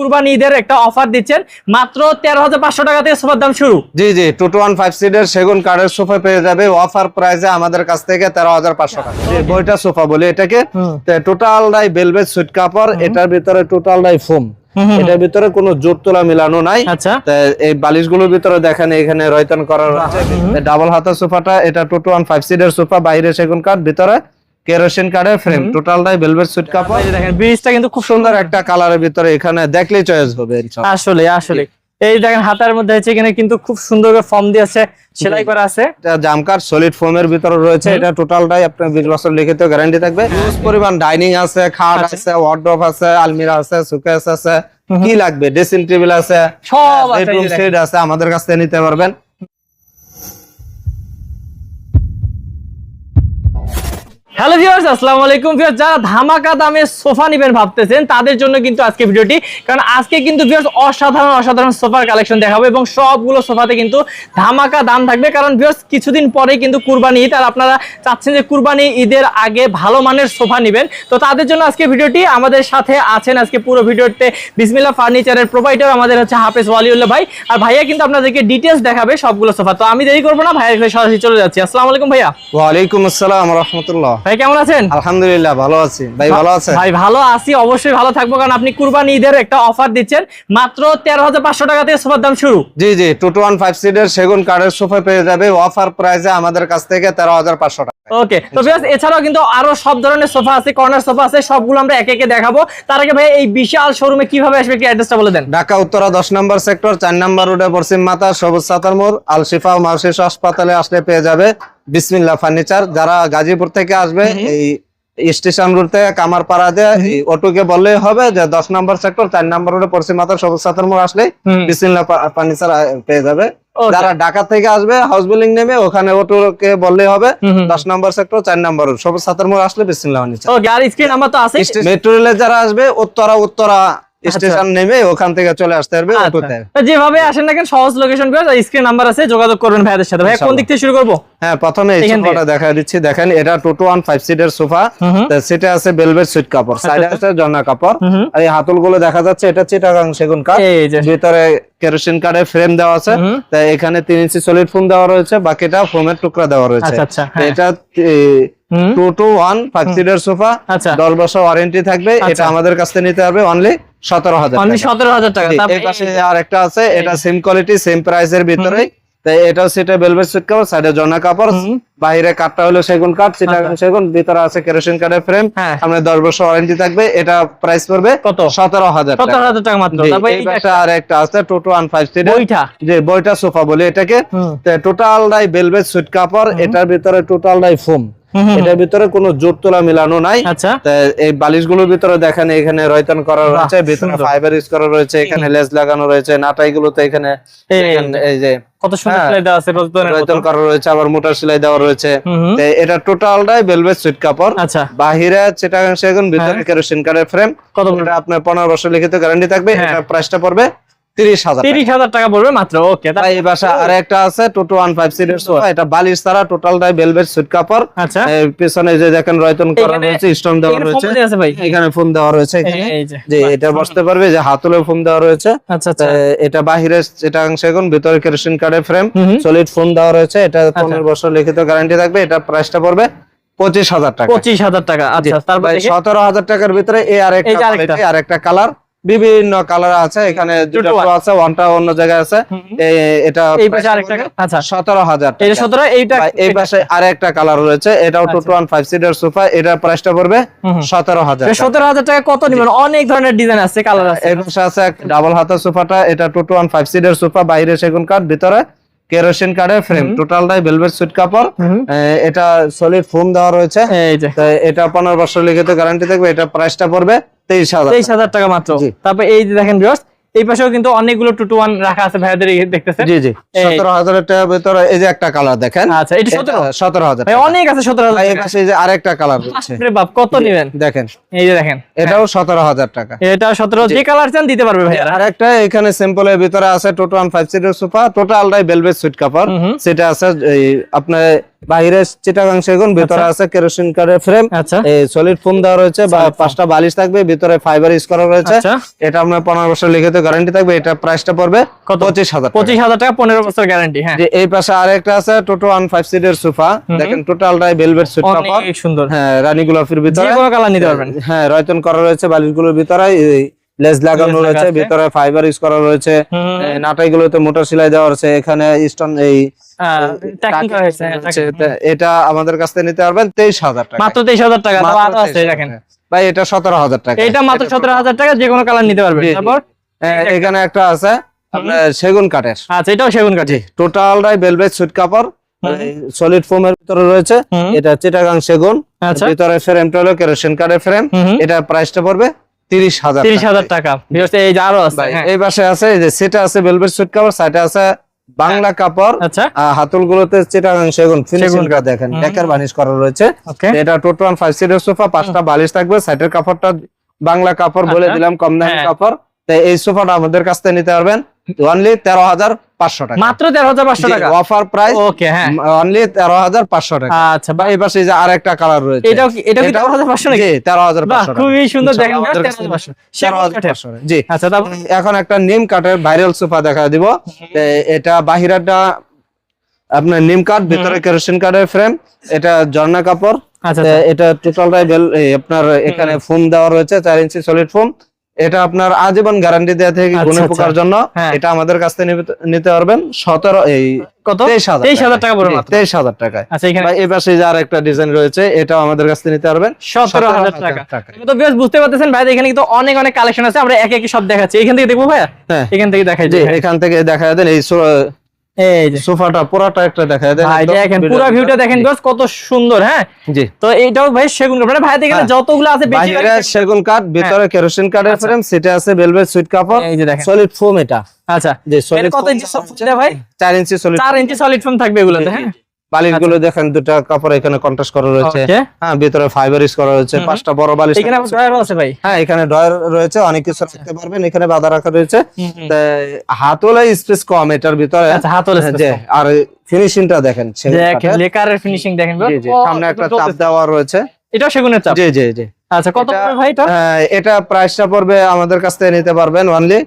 কুরবানি ঈদের একটা অফার দিচ্ছেন। মাত্র তেরো হাজার পাঁচশো টাকা থেকে সোফার দাম শুরু। জি জি টু টু ওয়ান ফাইভ সিটের সেগুন কাঠের সোফা পেয়ে যাবে। অফার প্রাইসে আমাদের কাছ থেকে তেরো হাজার পাঁচশো টাকা। বইটা সোফা বলি এটাকে বেলভেট সুইট কাপড় এটার ভিতরে টোটাল ডাই ফোম এটার ভিতরে কোনো জোর তোলা মিলানো নাই। আচ্ছা। এই বালিশগুলোর ভিতরে দেখেন এখানে রয়তন করা রয়েছে ডাবল হাতা সোফাটা এটা টু টু ওয়ান ফাইভ সিটের সোফা বাইরে সেগুন কাঠ ভিতরে কেরোসিন কাঠের ফ্রেম টোটাল ডাই বেলভেট সুইট কাপড়। দেখেন ব্রিজটা কিন্তু খুব সুন্দর একটা কালারের ভিতরে এখানে দেখলেই চয়েস হবে আসলে আসলে। এই দেখেন হাতার মধ্যে হচ্ছে এখানে কিন্তু খুব সুন্দর করে ফর্ম দিয়ে আছে সেলাই করা আছে। এটা জামকার সলিড ফোমের ভিতরে রয়েছে এটা টোটালটাই আপনার বিশ বছর লিখিত গ্যারান্টি থাকবে। হিউজ পরিমাণ ডাইনিং আছে খাট আচ্ছা। আছে ওয়ার্ড্রপ আছে আলমিরা আছে সুকেস আছে কি লাগবে? ড্রেসিং টেবিল আছে সব আছে, সেট আছে আমাদের কাছ থেকে নিতে পারবেন। হ্যালো ভিউয়ার্স আসসালামু আলাইকুম ভিউয়ার্স যারা ধামাকা দামে সোফা নেবেন ভাবতেছেন, তাদের জন্য কিন্তু আজকে ভিডিওটি, কারণ আজকে কিন্তু ভিউয়ার্স অসাধারণ অসাধারণ সোফার কালেকশন দেখাবো এবং সবগুলো সোফাতে কিন্তু ধামাকা দাম থাকবে। কারণ ভিউয়ার্স কিছুদিন পরেই কিন্তু কুরবানি ঈদ, আর আপনারা চাচ্ছেন যে কুরবানি ঈদের আগে ভালো মানের সোফা নেবেন। তো তাদের জন্য আজকে ভিডিওটি, আমাদের সাথে আছেন আজকে পুরো ভিডিওতে বিসমিল্লা ফার্নিচারের প্রোভাইডার আমাদের হচ্ছে হাফেজ ওয়ালিউল্লাহ ভাই। আর ভাইয়া কিন্তু আপনাদেরকে ডিটেলস দেখাবে সবগুলো সোফা। তো আমি দেরি করব না, ভাইয়া সরাসরি চলে যাচ্ছি। আসসালামু আলাইকুম ভাইয়া। ওয়ালাইকুম আসসালাম রহমতুল্লাহ। ভাই কেমন আছেন? আলহামদুলিল্লাহ ভালো আছি। ভাই ভালো আছে ভাই ভালো আছি অবশ্যই ভালো থাকব কারণ আপনি কুরবানি ঈদের একটা অফার দিচ্ছেন। মাত্র তেরো হাজার পাঁচশো টাকা থেকে সোফার দাম শুরু। জি জি টু টু ওয়ান ফাইভ সিটের সেগুন কাঠের সোফা পেয়ে যাবে। অফার প্রাইসে আমাদের কাছ থেকে তেরো হাজার পাঁচশো টাকা। ওকে তো বিকজ এছাড়াও কিন্তু আরও সব ধরনের সোফা আছে কর্নার সোফা আছে সবগুলো আমরা একে একে দেখাবো। তার আগে ভাই এই বিশাল শোরুমে কীভাবে আসবে কি অ্যাড্রেসটা বলে দেন। ঢাকা উত্তরা দশ নম্বর সেক্টর চার নম্বর রোডে পশ্চিম মাতা সবুজ সাতার মোড় আল শিফা ও মাউসিস হাসপাতালে আসলে পেয়ে যাবে। বিসমিল্লা ফার্নিচার যারা গাজীপুর থেকে আসবে এই স্টেশন রোড থেকে কামারপাড়া দিয়ে অটোকে বললেই হবে যে দশ নম্বর সেক্টর চার নম্বর রোডে পশ্চিম মাতা সবুজ সাতার মোড় আসলে। বিসমিল্লা ফার্নিচার পেয়ে যাবে. যারা ঢাকা থেকে আসবে হাউস বিল্ডিং নেমে ওখানে অটোকে বললেই হবে। দশ নম্বর সেক্টর চার নম্বর রোড সবুজ সাতার মোড় আসলে বিসমিল্লা ফার্নিচার মেট্রো রেলে যারা আসবে উত্তরা উত্তরা স্টেশন নেমে ওখান থেকে চলে আসতে পারবে অটোতে। আচ্ছা। যেভাবে আসেন না কেন সহজ লোকেশন স্ক্রিন নাম্বার আছে যোগাযোগ করবেন ভাইয়াদের সাথে। ভাই কোন দিক থেকে শুরু করব? হ্যাঁ প্রথমে এই সোফাটা দেখা দিচ্ছি। দেখেন এটা টোটো ওয়ান ফাইভ সিটের সোফা। সেটা আছে বেলভেট সুইট কাপড় সাইডে আছে জন্না কাপড়। আর এই হাতলগুলো দেখা যাচ্ছে এটা চিটাগাং সেগুন কাঠ। ভিতরে কেরোসিন কাঠের ফ্রেম দেওয়া আছে। তাই এখানে তিন ইঞ্চি সলিড ফোম দেওয়া রয়েছে বাকিটা ফোমের টুকরা দেওয়া রয়েছে। আচ্ছা, আচ্ছা, তো হ্যাঁ। এটা। টু টু ওয়ান ফাইভ সিটের সোফা আচ্ছা। দশ বছর ওয়ারেন্টি থাকবে। এটা আচ্ছা। আমাদের কাছ থেকে নিতে অনলি সতেরো হাজার সতেরো হাজার টাকা। জি, পাশে আর একটা আছে এটা সেম কোয়ালিটি সেম ভিতরে। তাই এটাও সেটা সুইট কাপড় সাইডে জনা কাপড়। বাইরে কাঠটা হলো সেগুন কাঠ সেটা আচ্ছা। সেগুন ভিতরে আছে কেরোসিন কাঠের ফ্রেম। আমরা দশ বছর ওয়ারেন্টি থাকবে এটা প্রাইস পড়বে কত? সতেরো হাজার সতেরো হাজার টাকা মাত্র। এই আর একটা আছে টোটো ওয়ান ফাইভ বইটা? যে বইটা সোফা বলে এটাকে। টোটাল ডাই বেলভেট সুইট কাপড় এটার ভিতরে টোটাল ডাই ফোম। এটার ভিতরে কোনো জোর তোলা মিলানো নাই। আচ্ছা। এই বালিশগুলোর ভিতরে দেখেন এখানে রয়তন করা রয়েছে ভিতরে ফাইবার ইউজ করা রয়েছে এখানে লেস লাগানো রয়েছে নাটাই গুলোতে এখানে এই- যে। কত সুন্দর হ্যাঁ। সেলাই দেওয়া আছে রোজদানের করা রয়েছে আবার সেলাই দেওয়া রয়েছে। এটা টোটালটাই ভেলভেট সুইট কাপড়। আচ্ছা। বাহিরে চিটাগাং সেগুন ভিতরে হ্যাঁ। কেরোসিন ফ্রেম কত আপনার পনেরো বছর লিখিত গ্যারান্টি থাকবে হ্যাঁ। এটা প্রাইসটা পড়বে তিরিশ হাজার তিরিশ হাজার টাকা পড়বে মাত্র ওকে এই বাসা আর একটা আছে টোটো ওয়ান ফাইভ সিটের সোফা এটা বালিশ ছাড়া টোটালটাই কাপড়। আচ্ছা। এই যে দেখেন রয়তন করা রয়েছে স্টোন দেওয়া রয়েছে। এখানে ফোন দেওয়া যে এটা বসতে পারবে যে হাতলে ফোন দেওয়া রয়েছে। আচ্ছা আচ্ছা। এটা বাহিরে এটা সেগুন ভিতরে কেরোসিন কার্ডের ফ্রেম। সলিড ফোন দেওয়া রয়েছে এটা পনেরো বছর লিখিত গ্যারান্টি থাকবে এটা প্রাইসটা পড়বে পঁচিশ হাজার টাকা। পঁচিশ হাজার টাকা আচ্ছা তারপরে সতেরো হাজার টাকার ভিতরে quality, আর একটা কালার বিভিন্ন কালার আছে। এখানে দুটো আছে ওয়ানটা অন্য জায়গায় আছে। এটা এই পাশে আরেকটা আচ্ছা। সতেরো হাজার এই সতেরো এইটা এই পাশে আর একটা কালার রয়েছে। এটাও two two one five seater sofa এটার প্রাইসটা পড়বে হুম হুম। সতেরো হাজার সতেরো হাজার টাকা কত নিবেন? অনেক ধরনের ডিজাইন আছে কালার আছে। এর পাশে আছে ডাবল হাতের সোফাটা এটা টু টু ওয়ান ফাইভ সিটের সোফা বাইরে সেগুন কাঠ ভিতরে কেরোসিন কাঠের ফ্রেম টোটালটাই ভেলভেট সুইট কাপড়। এটা সলিড ফোম দেওয়া রয়েছে। এটা পনেরো বছর লিখিত গ্যারান্টি থাকবে এটা প্রাইসটা পড়বে তেইশ হাজার তেইশ হাজার টাকা মাত্র। তারপরে এই যে দেখেন ভিউয়ার্স এই পাশেও কিন্তু অনেকগুলো টু টু ওয়ান রাখা আছে ভাইয়াদের এই দেখতেছেন। জি জি। সতেরো হাজারের ভিতরে এই যে একটা কালার দেখেন। আচ্ছা এটা সতেরো? সতেরো হাজার ভাই অনেক আছে সতেরো হাজার এই পাশে এই যে আরেকটা কালার রয়েছে বাপ কত নিবেন? দেখেন। এই যে দেখেন। এটাও সতেরো হাজার টাকা। এটা সতেরো যে কালার চান দিতে পারবে ভাইয়া। আর একটা এখানে সিম্পল এর ভিতরে আছে টোটো ওয়ান ফাইভ সিটের সোফা টোটালটাই বেলভেট সুইট কাপড়। সেটা আছে এই আপনার বাইরে চিটাগাং সেগুন ভিতরে আছে কেরোসিন ফ্রেম আচ্ছা। এই সলিড ফোম দেওয়া রয়েছে বা পাঁচটা বালিশ থাকবে ভিতরে ফাইবার ইউজ করা রয়েছে। আচ্ছা। এটা আপনার পনেরো বছর লিখিত গ্যারান্টি থাকবে এটা প্রাইসটা পড়বে? পঁচিশ হাজার পঁচিশ হাজার টাকা পনেরো বছর গ্যারান্টি হ্যাঁ। এই পাশে আরেকটা আছে টোটো ওয়ান ফাইভ সিটের সোফা দেখেন টোটালটাই ভেলভেট সুন্দর। হ্যাঁ রানী গোলাপির ভিতরে। কালার নিতে পারবেন হ্যাঁ রয়তন করা রয়েছে বালিশগুলোর ভিতরে। লেস লাগানো রয়েছে ভিতরে ফাইবার ইউজ করা রয়েছে। নাটাই গুলোতে মোটর সেলাই দেওয়া আছে এখানে স্টোন এই এটা আমাদের কাছ থেকে নিতে পারবেন তেইশ হাজার টাকা। মাত্র তেইশ হাজার টাকা আরও আছে দেখেন। ভাই এটা সতেরো হাজার টাকা। এটা মাত্র সতেরো হাজার টাকা যে কোনো কালার নিতে পারবেন। তারপর? এখানে একটা আছে সেগুন কাঠের। আচ্ছা এটাও সেগুন কাঠি টোটালটাই ভেলভেট সুইট কাপড় সলিড ফোমের ভিতরে রয়েছে। এটা চিটাগাং সেগুন। আচ্ছা। ভিতরে ফ্রেমটা হলো কেরোসিন কাঠের ফ্রেম। এটা প্রাইসটা পড়বে তিরিশ হাজার তিরিশ হাজার টাকা এই যে আরও আছে হ্যাঁ। এই পাশে আছে এই যে সেটা আছে বেলভেট সুট কাপড় আছে বাংলা কাপড় আচ্ছা হাতুল গুলোতে চিটাগাং সেগুন। দেখেন। ডেকার বানিশ করা রয়েছে এটা টোটো ফাইভ সিটের সোফা পাঁচটা বালিশ থাকবে সাইটের কাপড়টা বাংলা কাপড় বলে আচ্ছা। দিলাম কম দামি হ্যাঁ। কাপড় তাই এই সোফাটা আমাদের কাছ থেকে নিতে পারবেন অনলি তেরো হাজার পাঁচশো টাকা। মাত্র তেরো হাজার পাঁচশো টাকা? অফার প্রাইস ওকে হ্যাঁ। অনলি তেরো হাজার পাঁচশো টাকা। আচ্ছা বা এই পাশে যে আরেকটা কালার রয়েছে। এটাও কি তেরো হাজার পাঁচশো নাকি? তেরো হাজার পাঁচশো খুবই সুন্দর দেখেন। তেরো হাজার পাঁচশো জি আচ্ছা তারপর? এখন একটা নিম কাঠের ভাইরাল সোফা দেখা দিব। এটা বাহিরাটা আপনার নিম কাঠ ভিতরে কেরোসিন কাঠের ফ্রেম এটা ঝর্ণা কাপড়। আচ্ছা এটা টোটালটাই আপনার এখানে ফোম দেওয়া রয়েছে চার ইঞ্চি সলিড ফোম এটা আপনার আজীবন গ্যারান্টি দেওয়া থেকে আচ্ছা, গুণে আচ্ছা। পোকার জন্য। হ্যাঁ। এটা আমাদের কাছ থেকে নিতে- পারবেন সতেরো এই কত? তেইশ হাজার তেইশ হাজার টাকা পড়বে তেইশ হাজার টাকায়। আচ্ছা এই পাশে যে আর একটা ডিজাইন রয়েছে এটাও আমাদের কাছ থেকে নিতে পারবেন। সতেরো হাজার টাকা। তো বেশ বুঝতে পারতেছেন ভাই এখানে কিন্তু অনেক অনেক কালেকশন আছে আমরা এক এক সব দেখাচ্ছি। এখান থেকে দেখব ভাইয়া? হ্যাঁ। এখান থেকে দেখাই যে এখান থেকে দেখা দেন এই এই যে। সোফাটা পুরাটা একটা দেখা দেন ভাই দেখেন পুরো ভিউটা দেখেন জি, কত সুন্দর হ্যাঁ? জি। তো এইটাও ভাই সেগুন কাঠ। মানে ভাই হ্যাঁ। যতগুলো আছে বেশি বাইরে সেগুন কাঠ ভিতরে কেরোসিন কাঠের আচ্ছা। ফ্রেম সেটা আছে ভেলভেট সুইট কাপড় এই যে দেখেন। সলিড ফোম এটা। আচ্ছা। সলিড কত ইঞ্চি ভাই? Inch solid inch solid foam থাকবে এগুলোতে হ্যাঁ? বালিশগুলো দেখেন দুটা কাপড় এখানে কন্ট্রাস্ট করা রয়েছে। হ্যাঁ ভিতরে ফাইবার ইউজ করা রয়েছে। পাঁচটা বড় বালিশ এখানে আবার ড্রয়ারও আছে ভাই? হ্যাঁ এখানে ড্রয়ার রয়েছে অনেক কিছু রাখতে পারবেন। এখানে বাধা রাখা রয়েছে। হাতলে স্পেস কম এটার ভিতরে। আচ্ছা হাত হলে যে আর ফিনিশিংটা দেখেন দেখেন লেকারের ফিনিশিং দেখেন সামনে একটা চাপ দেওয়া রয়েছে। এটাও সেগুনের চাপ? জি জি জি। আচ্ছা কত পড়বে ভাই এটা? আহ, এটা প্রাইসটা পড়বে আমাদের কাছ থেকে নিতে পারবেন অনলি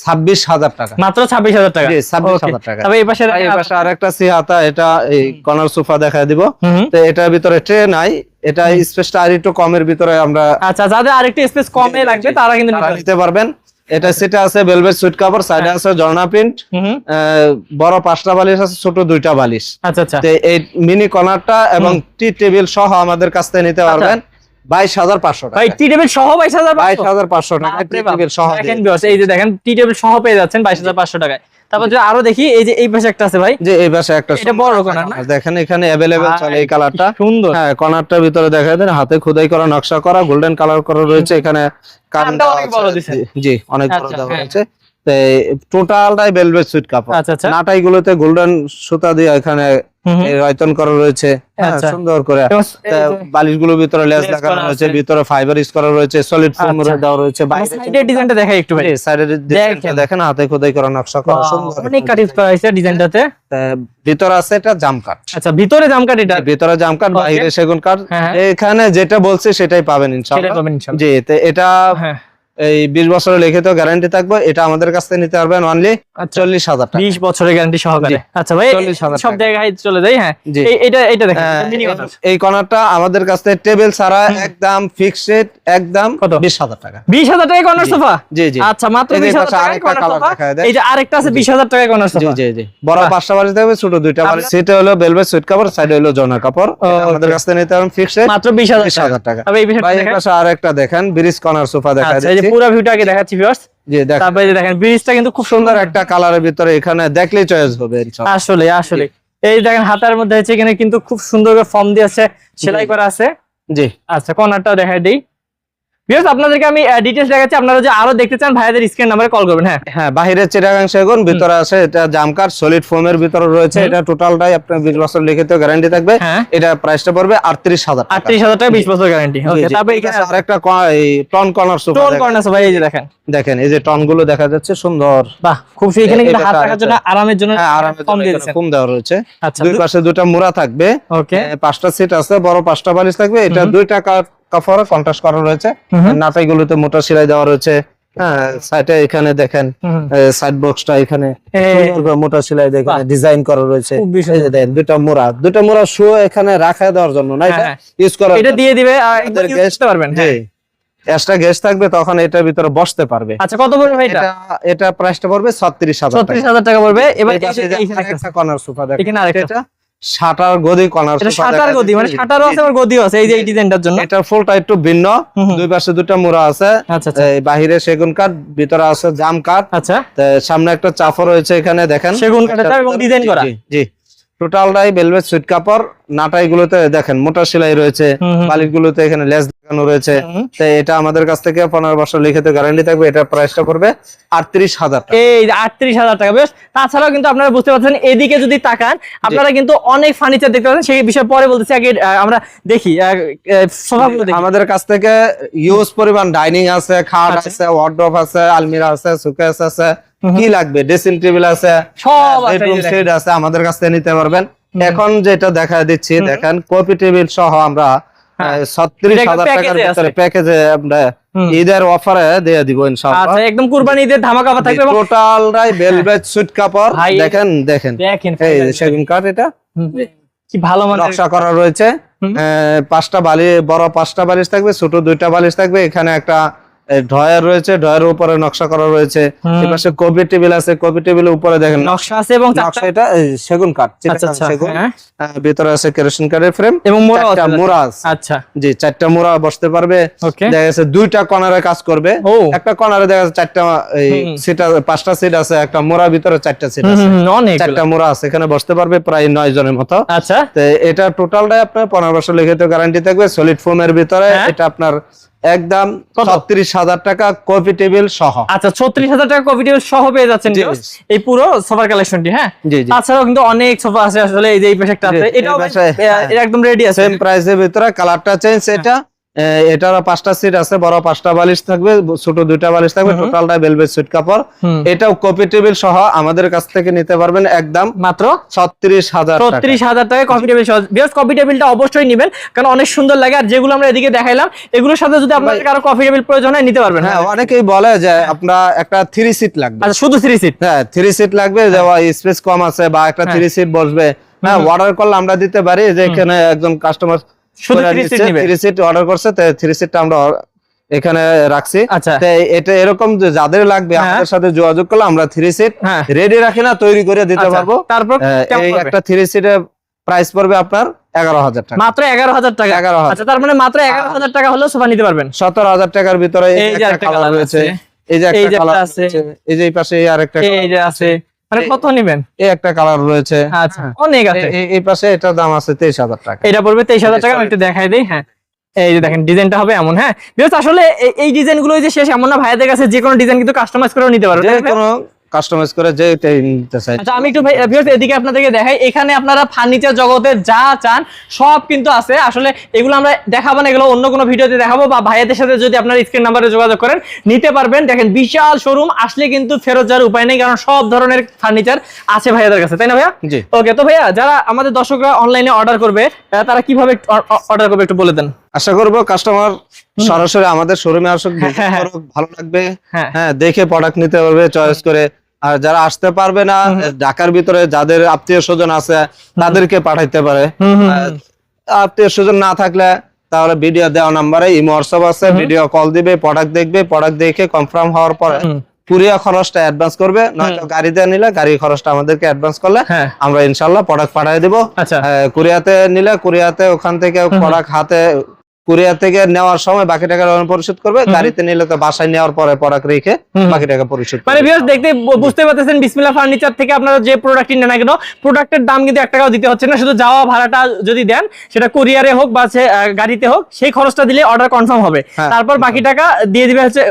ছাব্বিশ হাজার টাকা। মাত্র ছাব্বিশ হাজার টাকা? জি, 26,000 টাকা। তবে এই পাশে এই পাশে আরেকটা সিহাতা এটা এই কর্নার সোফা দেখা দিব। হুম, হুম। তো এটার ভিতরে ট্রে নাই এটা স্পেসটা আর একটু কমের ভিতরে আমরা আচ্ছা যাদের আরেকটু স্পেস কমে লাগবে তারা কিন্তু নিতে পারবেন। এটা সেটা আছে ভেলভেট সুইট কাপড় সাইডে আছে ঝর্ণা প্রিন্ট। বড় পাঁচটা বালিশ আছে ছোট দুইটা বালিশ। আচ্ছা আচ্ছা। এই মিনি কর্নারটা এবং টি টেবিল সহ আমাদের কাছ থেকে নিতে পারবেন। বাইশ হাজার পাঁচশো ভাই টাকা। টি টেবিল সহ বাইশ হাজার বাইশ হাজার পাঁচশো টাকা। সহ দেখেন এই যে দেখেন টি টেবিল সহ পেয়ে যাচ্ছেন বাইশ হাজার পাঁচশো টাকায়। তারপর যদি আরও দেখি এই যে এই পাশে একটা আছে ভাই। যে এই পাশে একটা এটা বড় না? দেখেন এখানে চলে এই কালারটা সুন্দর। হ্যাঁ কর্নারটার ভিতরে দেখা দেন হাতে খোদাই করা নকশা করা গোল্ডেন কালার করা রয়েছে। এখানে কানটা অনেক বড় দিছে। জি অনেক বড় আচ্ছা, দেওয়া হ্যাঁ। টোটালটাই ভেলভেট সুইট কাপড়। আচ্ছা আচ্ছা। নাটাই গুলোতে গোল্ডেন সুতা দিয়ে এখানে রয়তন করা রয়েছে। হ্যাঁ, আচ্ছা। সুন্দর করে। বালিশগুলোর ভিতরে লেস লাগানো রয়েছে ভিতরে ফাইবার ইউজ করা রয়েছে সলিড ফোম আচ্ছা। দেওয়া রয়েছে সাইডের ডিজাইনটা দেখাই একটু ভাই। সাইডের দেখেন। দেখেন হাতে খোদাই করা নকশা করা সুন্দর। অনেক করা হয়েছে ডিজাইনটাতে ভিতরে আছে এটা জাম কাঠ। আচ্ছা ভিতরে জামকাট এটা? ভিতরে জাম কাঠ বাইরে সেগুন কাঠ। হ্যাঁ, হ্যাঁ। এখানে যেটা বলছি সেটাই পাবেন সেটা ইনশাআল্লাহ। জি এটা হ্যাঁ। এই বিশ বছরের লিখিত গ্যারান্টি থাকবে এটা আমাদের কাছ থেকে নিতে পারবেন অনলি আচ্ছা। চল্লিশ হাজার টাকা। বিশ বছরের গ্যারান্টি সহকারে। আচ্ছা ভাই 40,000 সব জায়গায় চলে যাই হ্যাঁ। জি। এই- এটা এটা দেখেন কর্নার। এই কর্নারটা আমাদের কাছ থেকে টেবিল ছাড়া একদম ফিক্সড একদম কত? বিশ হাজার টাকা। বিশ হাজার টাকা কর্নার সোফা জি জি। আচ্ছা মাত্র বিশ হাজার পাশে কর্নার সোফা এই যে আরেকটা আছে বিশ হাজার টাকায় কর্নার সোফা জি জি বড় পাঁচটা বালিশ থাকবে ছোট দুইটা বালিশ সেটা হলো বেলভেট সুইট কাপড় সাইডে হলো জর্নার কাপড়। আমাদের কাছ থেকে নিতে পারবেন ফিক্সড মাত্র বিশ হাজার হাজার টাকা। বিষয়টা ভাই এই পাশে আরেকটা দেখেন ব্রিজ কর্নার সোফা দেখা আচ্ছা এই যে পুরো ভিউটাকে দেখাচ্ছি ভিউয়ার্স জি দেখেন তারপরে দেখেন ব্রিজটা কিন্তু খুব সুন্দর। একটা কালারের ভিতরে এখানে দেখলেই চয়েস হবে আসলে আসলে। এই দেখেন হাতার মধ্যে হচ্ছে এখানে কিন্তু খুব সুন্দর করে ফর্ম দিয়েছে সেলাই করা আছে। জি। আচ্ছা কর্নারটা দেখাই দিই। ভিউয়ার্স আপনাদেরকে আমি ডিটেইলস দেখাচ্ছি। আপনারা যে আরও দেখতে চান ভাইয়াদের স্ক্রিন নাম্বারে কল করবেন হ্যাঁ? হ্যাঁ বাহিরের চিটাগাং সেগুন ভিতরে আছে এটা জামকার সলিড ফোমের ভিতরে রয়েছে এটা টোটালটাই আপনার বিশ বছর লিখিত গ্যারান্টি থাকবে। হ্যাঁ। এটা প্রাইসটা পড়বে আটত্রিশ হাজার টাকা। আটত্রিশ হাজার টাকা বিশ বছর গ্যারান্টি ওকে। তারপরে এখানে আরেকটা টন কর্নার সোফা টোন। কর্নার ভাই এই যে দেখেন। দেখেন এই যে টনগুলো দেখা যাচ্ছে সুন্দর। বাহ খুব সুন্দর। এখানে কিন্তু হাত রাখার জন্য আরামের জন্য হ্যাঁ আরামের কম জন্য কম দেওয়া রয়েছে। আচ্ছা দুই পাশে দুটা মুড়া থাকবে। ওকে পাঁচটা সিট আছে বড় পাঁচটা বালিশ থাকবে। এটা হুম। দুইটা কাপড়ে কন্ট্রাস্ট করা রয়েছে। নাটাই গুলোতে মোটা সেলাই দেওয়া রয়েছে। হ্যাঁ সাইডে এখানে দেখেন সাইড বক্সটা এখানে মোটা সেলাই দিয়ে ডিজাইন করা রয়েছে। খুব বেশি এই যে দেখেন দুইটা মোড়া। দুইটা মোড়া শু এখানে রাখা দেওয়ার জন্য না এটা? হ্যাঁ, ইউজ করা এটা দিয়ে দিবে পারবেন হ্যাঁ। এক্সট্রা গ্যাস থাকবে তখন এটার ভিতরে বসতে পারবে। আচ্ছা কত পড়বে ভাই এটা? প্রাইসটা পড়বে ছত্রিশ হাজার ছত্রিশ হাজার টাকা পড়বে। এবার এই পাশে এই যে- যে এইখানে একটা- কর্নার সোফা দেখেন। এখানে আরেকটা। এটা শাটার গদি কর্নার এটা শাটার গদি মানে শাটারও আছে আর গদিও আছে এই যে এই ডিজাইনটার জন্য। এটা ফুলটা একটু ভিন্ন। দুই পাশে দুটো মোড়া আছে। আচ্ছা আচ্ছা। এই বাহিরে সেগুন কাঠ ভিতরে আছে জাম কাঠ। আচ্ছা। সামনে একটা চাফর রয়েছে এখানে দেখেন। সেগুন কাঠের এবং ডিজাইন করা। জি, জি। টোটালটাই ভেলভেট সুইট কাপড়। নাটাই গুলোতে দেখেন মোটা সেলাই রয়েছে হুম হুম। গুলোতে এখানে লেস লাগানো রয়েছে। তো এটা আমাদের কাছ থেকে পনেরো বছর লিখিত গ্যারান্টি থাকবে এটা প্রাইসটা পড়বে আটত্রিশ হাজার এই আটত্রিশ হাজার টাকা বেশ তাছাড়াও কিন্তু আপনারা বুঝতে পারছেন এদিকে যদি তাকান আপনারা কিন্তু অনেক ফার্নিচার দেখতে পাচ্ছেন সেই বিষয়ে পরে বলতেছি আগে আমরা দেখি আমাদের কাছ থেকে ইউজ পরিমাণ ডাইনিং আছে খাট আচ্ছা। আছে ওয়ার্ড্রপ আছে আলমিরা আছে সুকেস আছে কি লাগবে ড্রেসিং টেবিল আছে সব আছে, সেট আমাদের কাছ থেকে নিতে পারবেন। এখন যেটা দেখা দিচ্ছি দেখেন কপি টেবিল সহ আমরা হ্যাঁ। ছত্রিশ হাজার টাকার ভিতরে প্যাকেজে আমরা ঈদের অফারে দিয়ে দিব ইনশাআল্লাহ। আচ্ছা একদম কুরবানি ঈদের ধামাকা অফার থাকবে এবং টোটালটাই ভেলভেট সুইট কাপড়। দেখেন দেখেন। দেখেন এই সেগুন কাঠ এটা। কি ভালো মানে নকশা করা রয়েছে। পাঁচটা বালি বড় পাঁচটা বালিশ থাকবে ছোট দুইটা বালিশ থাকবে। এখানে একটা ড্রয়ার রয়েছে ড্রয়ারের উপরে নকশা করা রয়েছে। এপাশে কপি টেবিল আছে কপি টেবিলের উপরে দেখেন নকশা আছে এবং নকশা এটা সেগুন কাঠ আচ্ছা আচ্ছা সেগুন। হ্যাঁ। ভিতরে আছে কেরোসিন কাঠের ফ্রেম এবং মোড়া আছে আছে। আচ্ছা। জি চারটা মোড়া বসতে পারবে। দেখা যাচ্ছে দুইটা কর্নারে কাজ করবে। একটা কর্নারে দেখা যাচ্ছে চারটা। সিট পাঁচটা সিট আছে একটা মোড়া ভিতরে চারটা সিট আছে। অনেক চারটা মোড়া আছে এখানে বসতে পারবে প্রায় নয় জনের মতো। আচ্ছা। তো এটা টোটালটাই আপনার পনেরো বছর লিখিত গ্যারান্টি থাকবে সলিড ফোমের ভিতরে হ্যাঁ। এটা আপনার একদম? ছত্রিশ হাজার টাকা কফি টেবিল সহ আচ্ছা ছত্রিশ হাজার টাকা কফি টেবিল সহ পেয়ে যাচ্ছেন। এই পুরো সোফার কালেকশনটি হ্যাঁ তাছাড়াও কিন্তু অনেক সোফা আছে আসলে এই যে এই পাশে একটা আছে আহ, হ্যাঁ। এটা একদম রেডি আছে প্রাইসের ভিতরে কালারটা চেঞ্জ হ্যাঁ। এটা এ, এটারও পাঁচটা সিট আছে বড় পাঁচটা বালিশ থাকবে ছোট দুইটা বালিশ থাকবে টোটালটা ভেলভেট সুইট কাপড়। এটাও কপি টেবিল সহ আমাদের কাছ থেকে নিতে পারবেন একদম মাত্র ছত্রিশ হাজার ছত্রিশ হাজার টাকায় কফি টেবিল সহ। বিকজ কফি টেবিলটা অবশ্যই নেবেন কারণ অনেক সুন্দর লাগে আর যেগুলো আমরা এদিকে দেখাইলাম এগুলোর সাথে যদি আপনাদের কারও কপি টেবিল প্রয়োজন হয় নিতে পারবেন। হ্যাঁ অনেকেই বলে যে আপনার একটা থ্রি সিট লাগবে। আচ্ছা শুধু থ্রি সিট হ্যাঁ থ্রি সিট লাগবে যে স্পেস কম আছে বা একটা হ্যাঁ। থ্রি সিট বসবে। হ্যাঁ। অর্ডার করলে আমরা দিতে পারি যে এখানে একজন কাস্টমার শুধু থ্রি সিট নিবে? থ্রি সিট অর্ডার করছে তো থ্রি সিটটা আমরা এখানে রাখছি। আচ্ছা। এটা এরকম যাদের লাগবে হ্যাঁ। সাথে যোগাযোগ করলে আমরা থ্রি সিট হ্যাঁ। রেডি রাখি না তৈরি করে দিতে আচ্ছা, পারব। তারপর একটা থ্রি সিটের প্রাইস পড়বে আপনার এগারো হাজার টাকা। মাত্র এগারো হাজার টাকা? এগারো হাজার। আচ্ছা তার মানে মাত্র এগারো হাজার টাকা হলেও সোফা নিতে পারবেন। সতেরো হাজার টাকার ভিতরে এই যে একটা কালার রয়েছে। এই যে একটা কালার। আছে। এই যে এই পাশে আরেকটা এই যে আছে। মানে কত নিবেন? এই একটা কালার রয়েছে। আচ্ছা অনেক আছে। এই- এই- এই পাশে এটার দাম আছে তেইশ হাজার টাকা। এটা পড়বে তেইশ হাজার টাকা আমি একটু দেখাই দেই হ্যাঁ। এই যে দেখেন ডিজাইনটা হবে এমন হ্যাঁ। বিকজ আসলে এই- ডিজাইনগুলো যে শেষ এমন না ভাইয়াদের কাছে যে কোনো ডিজাইন কিন্তু কাস্টমাইজ করে নিতে পারবে যে? কোনো কাস্টমাইজ করে যে নিতে চাই। আচ্ছা আমি একটু ভাই viewers, এদিকে আপনাদেরকে দেখাই। এখানে আপনারা ফার্নিচার জগতে যা চান সব কিন্তু আছে। আসলে এগুলো আমরা দেখাবো না এগুলো অন্য কোনো ভিডিওতে দেখাবো বা ভাইয়াদের সাথে যদি আপনারা স্ক্রিন নাম্বারে যোগাযোগ করেন নিতে পারবেন। দেখেন বিশাল শোরুম আসলে কিন্তু ফেরত যাওয়ার উপায় নেই কারণ সব ধরনের ফার্নিচার আছে ভাইয়াদের কাছে তাই না ভাইয়া? জি। ওকে তো ভাইয়া যারা আমাদের দর্শকরা অনলাইনে অর্ডার করবে তারা কীভাবে অর্ডার করবে একটু বলে দেন। আশা করব কাস্টমার সরাসরি আমাদের শোরুমে আসুক হ্যাঁ, হ্যাঁ। ভালো লাগবে। হ্যাঁ। হ্যাঁ দেখে প্রোডাক্ট নিতে পারবে চয়েস করে আর যারা আসতে পারবে না ঢাকার ভিতরে যাদের আত্মীয় স্বজন আছে তাদেরকে পাঠাইতে পারে। আত্মীয় স্বজন না থাকলে তাহলে ভিডিও দেওয়া নাম্বারে ইমো হোয়াটসঅ্যাপ আছে ভিডিও কল দিবে প্রোডাক্ট দেখবে প্রোডাক্ট দেখে কনফার্ম হওয়ার পরে। কুরিয়া খরচটা অ্যাডভান্স করবে নয়তো গাড়ি দিয়ে নিলে গাড়ি খরচটা আমাদেরকে অ্যাডভান্স করলে হ্যাঁ। আমরা ইনশাল্লাহ প্রোডাক্ট পাঠিয়ে দেবো। আচ্ছা। কুরিয়াতে নিলে কুরিয়াতে ওখান থেকে প্রোডাক্ট হাতে কুরিয়ার থেকে নেওয়ার সময় বাকি টাকা পরিশোধ করবে গাড়িতে নিলে তো বাসায় নেওয়ার পরে পরাক রেখে বাকি টাকা পরিশোধ মানে ভিউয়ার্স দেখতে বুঝতে পারতেছেন বিসমিল্লাহ ফার্নিচার থেকে আপনারা যে প্রোডাক্টটি নেন না কেন প্রোডাক্টের দাম কিন্তু এক টাকাও দিতে হচ্ছে না শুধু যাওয়া ভাড়াটা যদি দেন সেটা কুরিয়ারে হোক বা গাড়িতে হোক সেই খরচটা দিলে অর্ডার কনফার্ম হবে। হ্যাঁ। তারপর বাকি টাকা দিয়ে দিবে হচ্ছে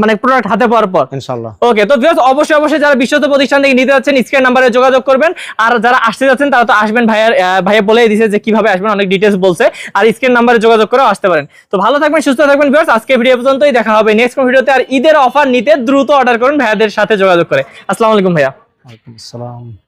মানে প্রোডাক্ট হাতে পাওয়ার পর। ইনশাল্লাহ। ওকে তো ভিউয়ার্স অবশ্যই অবশ্যই যারা বিশ্বস্ত প্রতিষ্ঠান থেকে নিতে যাচ্ছেন স্ক্রিন নাম্বারে যোগাযোগ করবেন। আর যারা আসতে যাচ্ছেন তারা তো আসবেন ভাইয়ার ভাইয়া বলেই দিছে যে কীভাবে আসবেন অনেক ডিটেলস বলছে। আর স্ক্রিন নাম্বারে যোগাযোগ করে আসতে পারেন। তো ভালো থাকবেন, সুস্থ থাকবেন ভিউয়ার্স আজকে ভিডিও পর্যন্তই। দেখা হবে নেক্সট কোন ভিডিওতে। আর ঈদের অফার নিতে দ্রুত অর্ডার করুন ভাইয়াদের সাথে যোগাযোগ করে। আসসালামু আলাইকুম ভাইয়া। ওয়ালাইকুম আসসালাম।